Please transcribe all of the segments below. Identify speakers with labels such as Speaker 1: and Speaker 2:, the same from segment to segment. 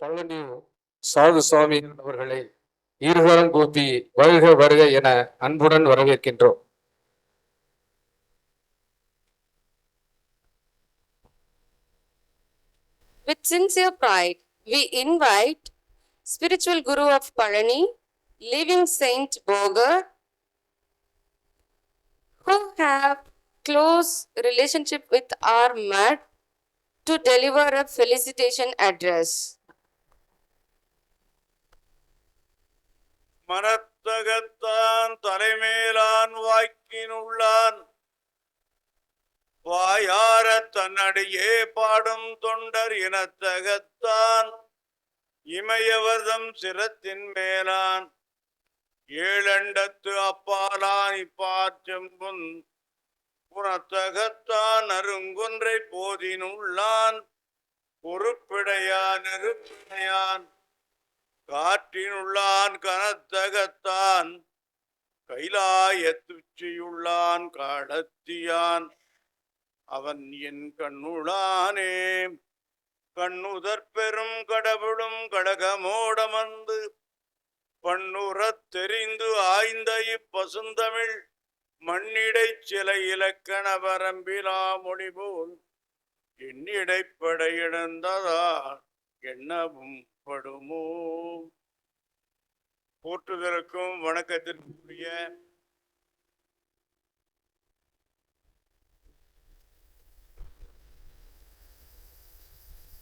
Speaker 1: பழனி சாது சுவாமி அவர்களை இருகரம் கூப்பி வருக வருக என அன்புடன் வரவேற்கின்றோம்
Speaker 2: With sincere pride, we invite spiritual guru of Palani, living saint Bogar, who have close relationship with our mat to deliver a felicitation address.
Speaker 3: மனத்தகத்தான் தலைமேலான் வாக்கினுள்ளான். வாயார தன்னடியே பாடும் தொண்டர் இனத்தகத்தான். இமயவர்தம் சிரத்தின் மேலான். ஏழண்டத்து அப்பாலான் இப்பாற்றம்புன் புறத்தகத்தான் அருங்குன்றை போதினுள்ளான். பொறுப்பிடையான் நெருப்பிடையான் காற்றினுள்ளான் கனத்தகத்தான் கைலாயத்துச்சியுள்ளான் காடத்தியான். அவன் என் கண்ணுளானே கண்ணுதற் பெரும் கடவுளும் கடகமோடமந்து பண்ணுறத் தெரிந்து ஆய்ந்த இப்பசுந்தமிழ் மண்ணிடைச் சிலை இலக்கண வரம்பிலா மொழிபோல் எண்ணிடைப்படையிழந்ததா என்னவும் ஏற்படுமோ? போற்றுதலுக்கும் வணக்கத்திற்குரிய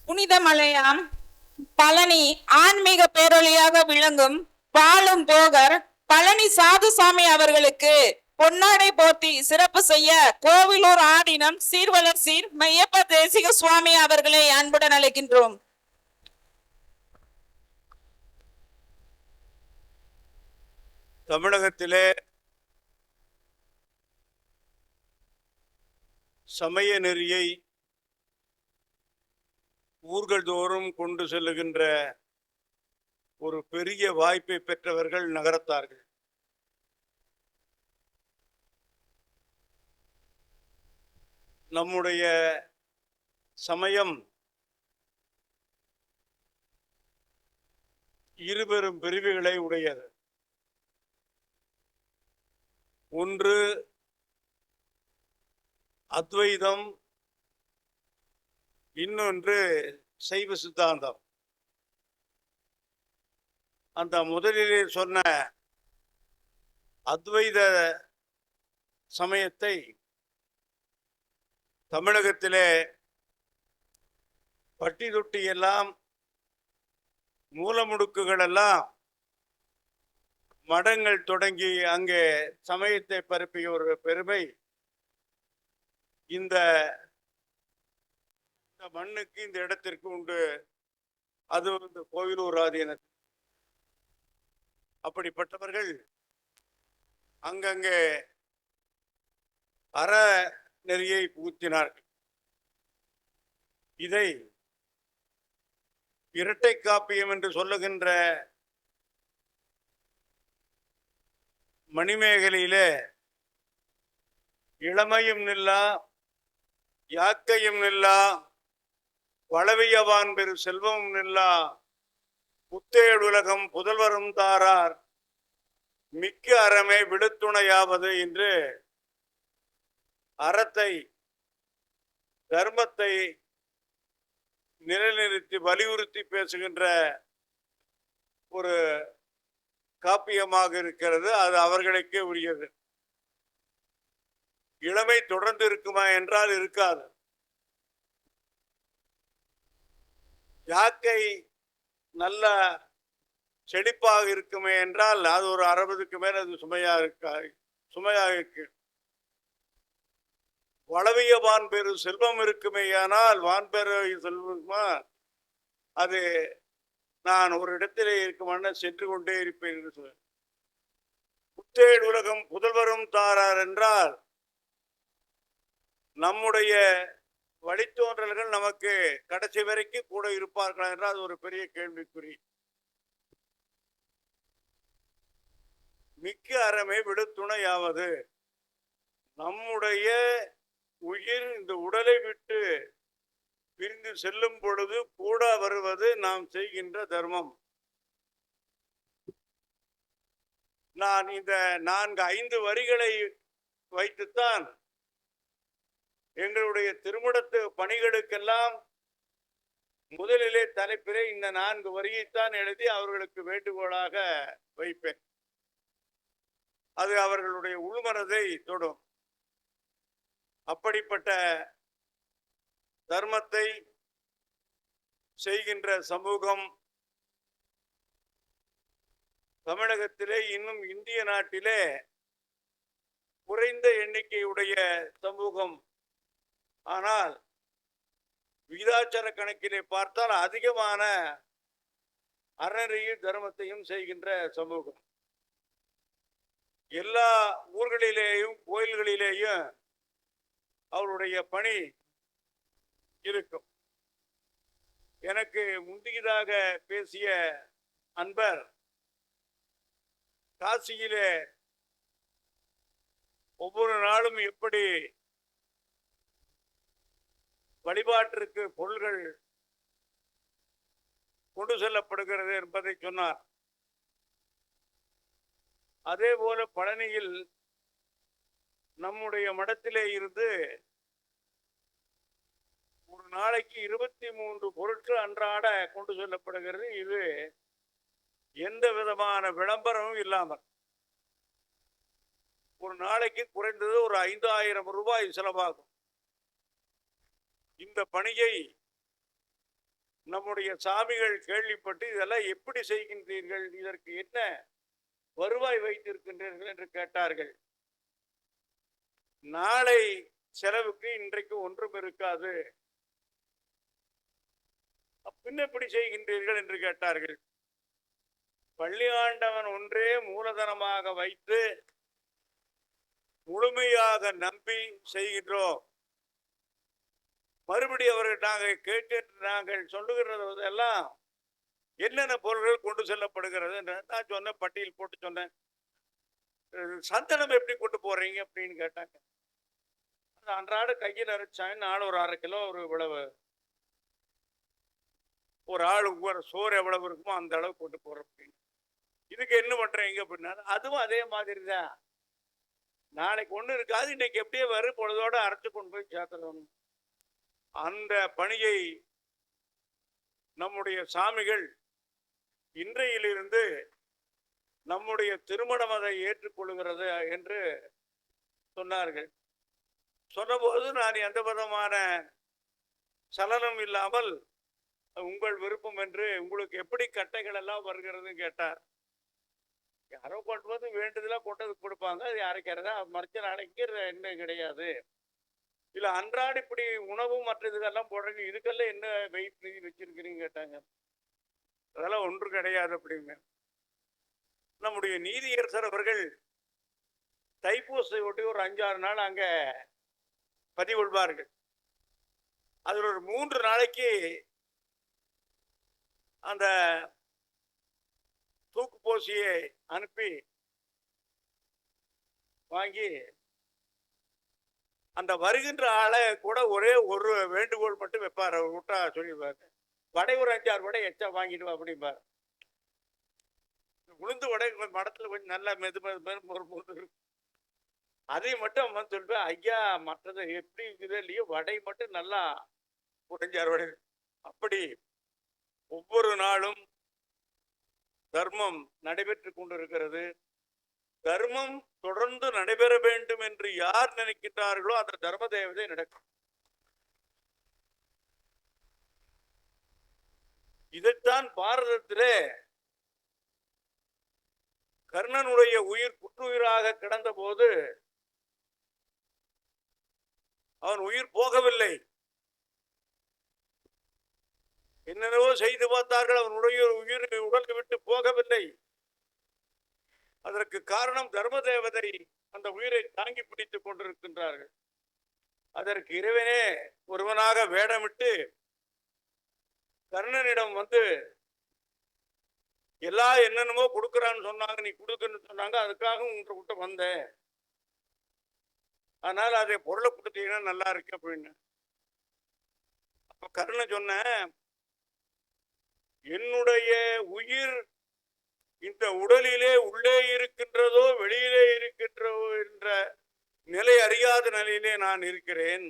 Speaker 4: புனிதமலையாம் பழனி ஆன்மீக பேரொழியாக விளங்கும் பாலும் போகர் பழனி சாதுசாமி அவர்களுக்கு பொன்னாடை போர்த்தி சிறப்பு செய்ய கோவிலூர் ஆடினம் சீர்வளர் சீர் மையப்ப தேசிக சுவாமி அவர்களை அன்புடன் அழைக்கின்றோம்.
Speaker 3: தமிழகத்திலே சமய நெறியை ஊர்கள் தோறும் கொண்டு செல்லுகின்ற ஒரு பெரிய வாய்ப்பை பெற்றவர்கள் நகரத்தார்கள். நம்முடைய சமயம் இருபெரும் பிரிவுகளை உடையது. ஒன்று அத்வைதம். இன்னொன்று சைவ சித்தாந்தம். அந்த முதலிலே சொன்ன அத்வைத சமயத்தை தமிழகத்திலே பட்டி தொட்டி எல்லாம் மூலமுடுக்குகள் எல்லாம் மடங்கள் தொடங்கி அங்கே சமயத்தை பரப்பிய ஒரு பெருமை. இந்த மண்ணுக்கு இந்த இடத்திற்கு உண்டு. அது வந்து கோவிலூர் ஆதீன அப்படிப்பட்டவர்கள் அங்கங்கே அற நெறியை புகுத்தினார்கள். இதை இரட்டை காப்பியம் என்று சொல்லுகின்ற மணிமேகலையிலே இளமையும் நில்லா யாக்கையும் நில்லா வளவியவான் பெரு செல்வமும் நில்லா புத்தேடுலகம் புதல்வரும் தாரார் மிக்க அறமே விடுத்துணையாவது என்று அறத்தை தர்மத்தை நிலைநிறுத்தி வலியுறுத்தி பேசுகின்ற ஒரு காப்பியமாக இருக்கிறது அது அவர்களுக்கே உரியது. இளமை தொடர்ந்து இருக்குமா என்றால் இருக்காது. யாக்கை நல்ல செழிப்பாக இருக்குமே என்றால் அது ஒரு அறுபதுக்கு மேல் அது சுமையா இருக்கா சுமையாக இருக்கு. வளவிய வான்பெரு செல்வம் இருக்குமே ஆனால் வான்பெரு செல்வமா அது நான் ஒரு இடத்திலே இருக்குமான சென்று கொண்டே இருப்பேன் என்று சொல். புத்தேடு உலகம் புதல்வரும் தாரார் என்றால் நம்முடைய வழித்தோன்றல்கள் நமக்கு கடைசி வரைக்கும் கூட இருப்பார்களா என்றால் அது ஒரு பெரிய கேள்விக்குறி. மிக்க அறமே விடுத்துணையாவது. நம்முடைய உயிர் இந்த உடலை விட்டு பிரிந்து செல்லும் பொழுது கூட வருவது நாம் செய்கின்ற தர்மம். நான் இந்த நான்கு ஐந்து வரிகளை வைத்துத்தான் எங்களுடைய திருமணத்து பணிகளுக்கெல்லாம் முதலிலே தலைப்பிலே இந்த நான்கு வரியைத்தான் எழுதி அவர்களுக்கு வேண்டுகோளாக வைப்பேன். அது அவர்களுடைய உள்மனதை தொடும். அப்படிப்பட்ட தர்மத்தை செய்கின்ற சமூகம் தமிழகத்திலே இன்னும் இந்திய நாட்டிலே குறைந்த எண்ணிக்கையுடைய சமூகம். ஆனால் விகிதாச்சார கணக்கிலே பார்த்தால் அதிகமான அறநெறிய தர்மத்தையும் செய்கின்ற சமூகம். எல்லா ஊர்களிலேயும் கோயில்களிலேயும் அவருடைய பணி இருக்கும். எனக்கு முந்தியதாக பேசிய அன்பர் காசியிலே ஒவ்வொரு நாளும் எப்படி வழிபாட்டிற்கு பொருள்கள் கொண்டு செல்லப்படுகிறது என்பதை சொன்னார். அதே போல பழனியில் நம்முடைய மடத்திலே இருந்து ஒரு நாளைக்கு இருபத்தி மூன்று பொருட்கள் அன்றாட கொண்டு செல்லப்படுகிறது. இது எந்த விதமான விளம்பரமும் இல்லாமல். ஒரு நாளைக்கு குறைந்தது ஒரு ஐந்தாயிரம் ரூபாய் செலவாகும். இந்த பணியை நம்முடைய சாமிகள் கேள்விப்பட்டு இதெல்லாம் எப்படி செய்கின்றீர்கள்? இதற்கு என்ன வருவாய் வைத்திருக்கின்றீர்கள் என்று கேட்டார்கள். நாளை செலவுக்கு இன்றைக்கு ஒன்றும் இருக்காது. பின்ன எப்படி செய்கின்றீர்கள் என்று கேட்டார்கள். பள்ளி ஆண்டவன் ஒன்றே மூலதனமாக வைத்து முழுமையாக நம்பி செய்கின்றோம். மறுபடி அவர்கள் நாங்கள் கேட்டு நாங்கள் சொல்லுகிறது எல்லாம் என்னென்ன பொருள்கள் கொண்டு செல்லப்படுகிறது என்று நான் சொன்னேன் பட்டியல் போட்டு சொன்னேன். சந்தனம் எப்படி கொண்டு போறீங்க அப்படின்னு கேட்டாங்க. அன்றாட கையில் அரைச்சாங்க நாலு ஒரு அரை கிலோ ஒரு இவ்வளவு ஒரு ஆளுக்கு ஒரு சோறு எவ்வளவு இருக்குமோ அந்த அளவு கொண்டு போறோம் இதுக்கு என்ன பண்றீங்க அப்படின்னா அதுவும் அதே மாதிரி தான் நாளைக்கு ஒண்ணு இருக்காது. இன்னைக்கு எப்படியே வரும் பொழுதோட அரைச்சு கொண்டு போய் சேர்த்துடணும். அந்த பணியை நம்முடைய சாமிகள் இன்றையிலிருந்து நம்முடைய திருமணம் அதை ஏற்றுக்கொள்கிறது என்று சொன்னார்கள். சொன்னபோது நான் எந்த விதமான சலனம் இல்லாமல் உங்கள் விருப்பம் என்று உங்களுக்கு எப்படி கட்டைகள் எல்லாம் வருகிறதுன்னு கேட்டார். யாரோ கொண்டு வந்து வேண்டுதலாக கொண்டது கொடுப்பாங்க. அது யாருக்கிறதா மறைச்ச நாளைக்கு என்ன கிடையாது. இல்ல அன்றாட இப்படி உணவு மற்ற இதெல்லாம் போடுறீங்க. இதுக்கெல்லாம் என்ன வெயிட் நிதி வச்சிருக்கிறீங்க கேட்டாங்க. அதெல்லாம் ஒன்று கிடையாது அப்படிங்க நம்முடைய நீதியரசர் அவர்கள் தைப்பூசை ஒட்டி ஒரு அஞ்சாறு நாள் அங்கே பதிவுள்வார்கள். அதில் ஒரு மூன்று நாளைக்கு அந்த தூக்கு போசியை அனுப்பி வாங்கி அந்த வருகின்ற ஆளை கூட ஒரே ஒரு வேண்டுகோள் மட்டும் வைப்பார். அவர் விட்டா சொல்லிடுவாரு. வடை ஒரு அஞ்சாறு வடை எச்சா வாங்கிடுவா அப்படிம்பார். உளுந்து வடை மடத்தில் மடத்துல கொஞ்சம் நல்லா மெது மெது மெது ஒரு இருக்கும். அதை மட்டும் வந்து சொல்லுவேன் ஐயா மற்றது எப்படி இருக்குதோ இல்லையோ வடை மட்டும் நல்லா ஒரு அஞ்சாறு வடை அப்படி ஒவ்வொரு நாளும் தர்மம் நடைபெற்று கொண்டிருக்கிறது. தர்மம் தொடர்ந்து நடைபெற வேண்டும் என்று யார் நினைக்கிறார்களோ அந்த தர்ம தேவதை நடக்கும். இதைத்தான் பாரதத்திலே கர்ணனுடைய உயிர் புற்றுயிராக கிடந்த போது அவன் உயிர் போகவில்லை. என்னென்னவோ செய்து பார்த்தார்கள் அவனுடைய உயிர் உடலை விட்டு போகவில்லை. அதற்கு காரணம் தர்ம தேவதை அந்த உயிரை தாங்கி பிடித்துக் கொண்டிருக்கின்றார்கள். அதற்கு இறைவனே ஒருவனாக வேடமிட்டு கர்ணனிடம் வந்து எல்லா என்னென்னமோ கொடுக்குறான்னு சொன்னாங்க நீ கொடுக்குன்னு சொன்னாங்க அதுக்காக உங்களை விட்டு வந்தேன். அதனால அதை பொருளை கொடுத்தீங்கன்னா நல்லா இருக்கு அப்படின்னு. அப்ப கர்ணன் சொன்னேன் என்னுடைய உயிர் இந்த உடலிலே உள்ளே இருக்கின்றதோ வெளியிலே இருக்கின்றதோ என்ற நிலை அறியாத நிலையிலே நான் இருக்கிறேன்.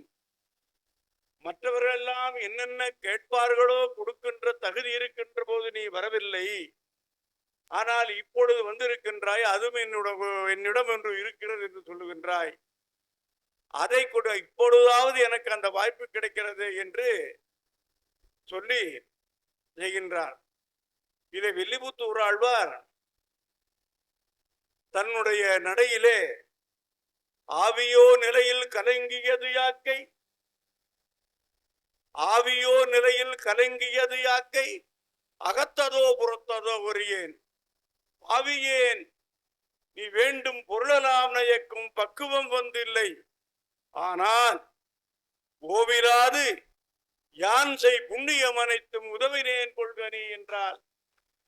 Speaker 3: மற்றவர்களெல்லாம் என்னென்ன கேட்பார்களோ கொடுக்கின்ற தகுதி இருக்கின்ற போது நீ வரவில்லை. ஆனால் இப்பொழுது வந்திருக்கின்றாய் அதுவும் என்னோட என்னிடம் என்று இருக்கிறது என்று சொல்லுகின்றாய். அதை கொடு இப்பொழுதாவது எனக்கு அந்த வாய்ப்பு கிடைக்கிறது என்று சொல்லி செய்கின்றார். இதை வெள்ளிபுத்தூர் ஆழ்வார் தன்னுடைய நடையிலே ஆவியோ நிலையில் கலங்கியது யாக்கை? ஆவியோ நிலையில் கலங்கியது யாக்கை? அகத்ததோ புறத்ததோ ஒரியேன் ஆவியேன் நீ வேண்டும் பொருளலாம் நயக்கும் பக்குவம் வந்தில்லை. ஆனால் ஓவிலாது யான் செய் புண்ணியம் அனைத்தும் உதவினேன் கொள்கனி என்றால்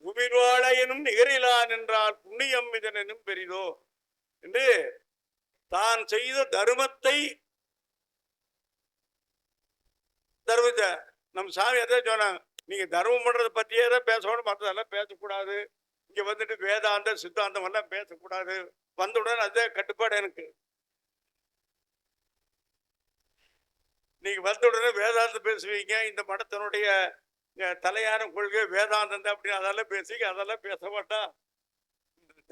Speaker 3: உயிர்வாழ எனும் நிகரிலான் என்றால் புண்ணியம் இதனும் பெரிதோ? என்று தான் செய்த தர்மத்தை தர்மத்தை நம் சாமி அதான் சொன்னாங்க. நீங்க தர்மம் பண்றதை பத்தியே தான் பேசணும் மற்றதெல்லாம் பேசக்கூடாது. இங்க வந்துட்டு வேதாந்த சித்தாந்தம் எல்லாம் பேசக்கூடாது. வந்தவுடன் அதே கட்டுப்பாடு எனக்கு. நீங்கள் வந்த உடனே வேதாந்தம் பேசுவீங்க. இந்த மடத்தினுடைய தலையான கொள்கை வேதாந்தம் தான் அப்படின்னு அதெல்லாம் பேசுவீங்க. அதெல்லாம் பேச மாட்டா.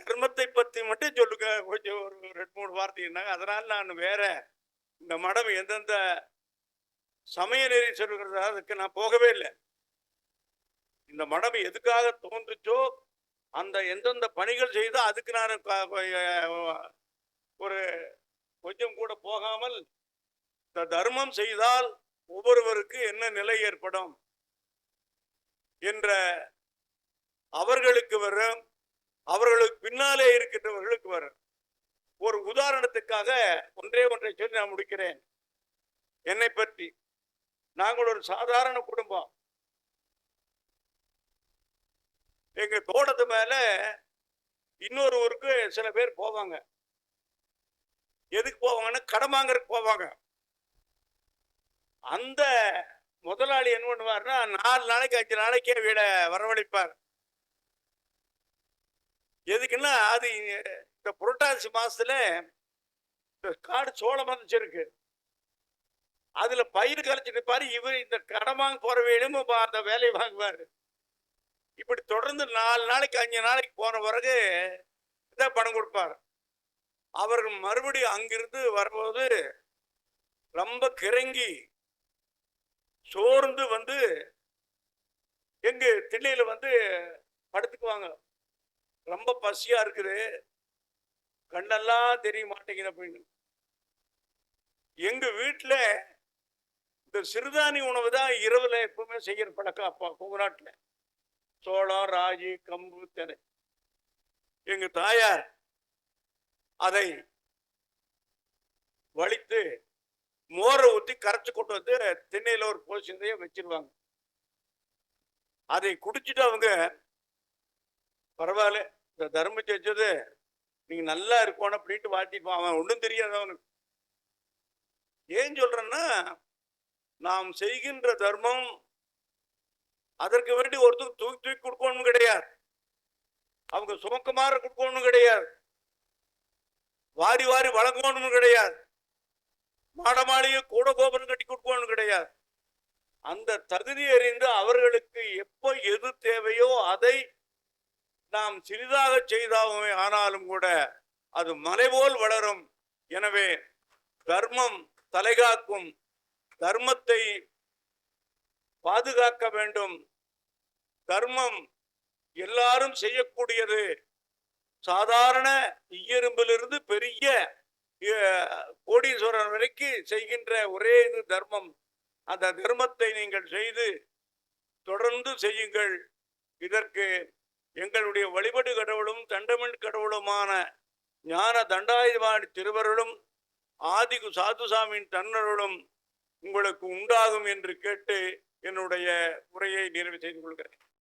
Speaker 3: தர்மத்தை பற்றி மட்டும் சொல்லுங்க. கொஞ்சம் ஒரு ரெண்டு மூணு வார்த்தைன்னாங்க அதனால் நான் வேற இந்த மடம் எந்தெந்த சமய நெறி சொல்கிறதா அதுக்கு நான் போகவே இல்லை. இந்த மடம் எதுக்காக தோன்றுச்சோ அந்த எந்தெந்த பணிகள் செய்தோ அதுக்கு நான் ஒரு கொஞ்சம் கூட போகாமல் இந்த தர்மம் செய்தால் ஒவ்வொருவருக்கு என்ன நிலை ஏற்படும் என்ற அவர்களுக்கு வரும் அவர்களுக்கு பின்னாலே இருக்கின்றவர்களுக்கு வரும். ஒரு உதாரணத்துக்காக ஒன்றே ஒன்றை சொல்லி நான் முடிக்கிறேன். என்னை பற்றி. நாங்கள் ஒரு சாதாரண குடும்பம். எங்க தோட்டத்து மேல இன்னொரு ஊருக்கு சில பேர் போவாங்க. எதுக்கு போவாங்கன்னா கடன் வாங்கறதுக்கு போவாங்க. அந்த முதலாளி என்ன பண்ணுவார்னா நாலு நாளைக்கு அஞ்சு நாளைக்கே வீட வரவழைப்பார். எதுக்குன்னா அது இந்த புரட்டாசி மாசத்துல இந்த காடு சோளம் வந்துச்சிருக்கு. அதுல பயிர் கலைச்சிட்டு பாரு இவர் இந்த கடன் வாங்க போற வேணும் அந்த வேலையை வாங்குவாரு. இப்படி தொடர்ந்து நாலு நாளைக்கு அஞ்சு நாளைக்கு போன பிறகு இதான் பணம் கொடுப்பார். அவர்கள் மறுபடியும் அங்கிருந்து வரும்போது ரொம்ப கிறங்கி சோர்ந்து வந்து எங்க திண்ணையில வந்து படுத்துக்குவாங்க. ரொம்ப பசியா இருக்குது. கண்ணெல்லாம் தெரிய மாட்டேங்குது அப்படின்னு. எங்க வீட்டில் இந்த சிறுதானிய உணவு தான் இரவுல எப்பவுமே செய்யற பழக்கம் அப்பா குங்குநாட்டுல சோளம் ராகி கம்பு தெனை. எங்க தாயார் அதை வலித்து மோரை ஊத்தி கரைச்சு கொண்டு வந்து திண்ணையில ஒரு போசிந்தைய வச்சிருவாங்க. அதை குடிச்சிட்டு அவங்க பரவாயில்ல இந்த தர்மம் செஞ்சது நீங்க நல்லா இருக்கணும் அப்படின்ட்டு வாழ்த்திட்டு அவன் ஒன்றும் தெரியாது அவனுக்கு. ஏன் சொல்றேன்னா நாம் செய்கின்ற தர்மம் அதற்கு வேண்டி ஒருத்தர் தூக்கி தூக்கி கொடுக்கணும் கிடையாது. அவங்க சுமக்கமாற கொடுக்கணும் கிடையாது. வாரி வாரி வழங்கணும் கிடையாது. மாட கூட கோபுரம் கட்டி கொடுப்போம்னு கிடையாது. அந்த தகுதி அறிந்து அவர்களுக்கு எப்போ எது தேவையோ அதை நாம் சிறிதாக செய்தாகவே ஆனாலும் கூட அது மலைபோல் வளரும். எனவே தர்மம் தலைகாக்கும் தர்மத்தை பாதுகாக்க வேண்டும். தர்மம் எல்லாரும் செய்யக்கூடியது. சாதாரண ஈயரும்பிலிருந்து பெரிய கோடீஸ்வரன் வரைக்கும் செய்கின்ற ஒரே இது தர்மம். அந்த தர்மத்தை நீங்கள் செய்து தொடர்ந்து செய்யுங்கள். இதற்கு எங்களுடைய வழிபடு கடவுளும் தண்டமிழ் கடவுளுமான ஞான தண்டாயுதபாணி திருவருளும் ஆதி சாதுசாமியின் தன்னருளும் உங்களுக்கு உண்டாகும் என்று கேட்டு என்னுடைய உரையை நிறைவு செய்து கொள்கிறேன்.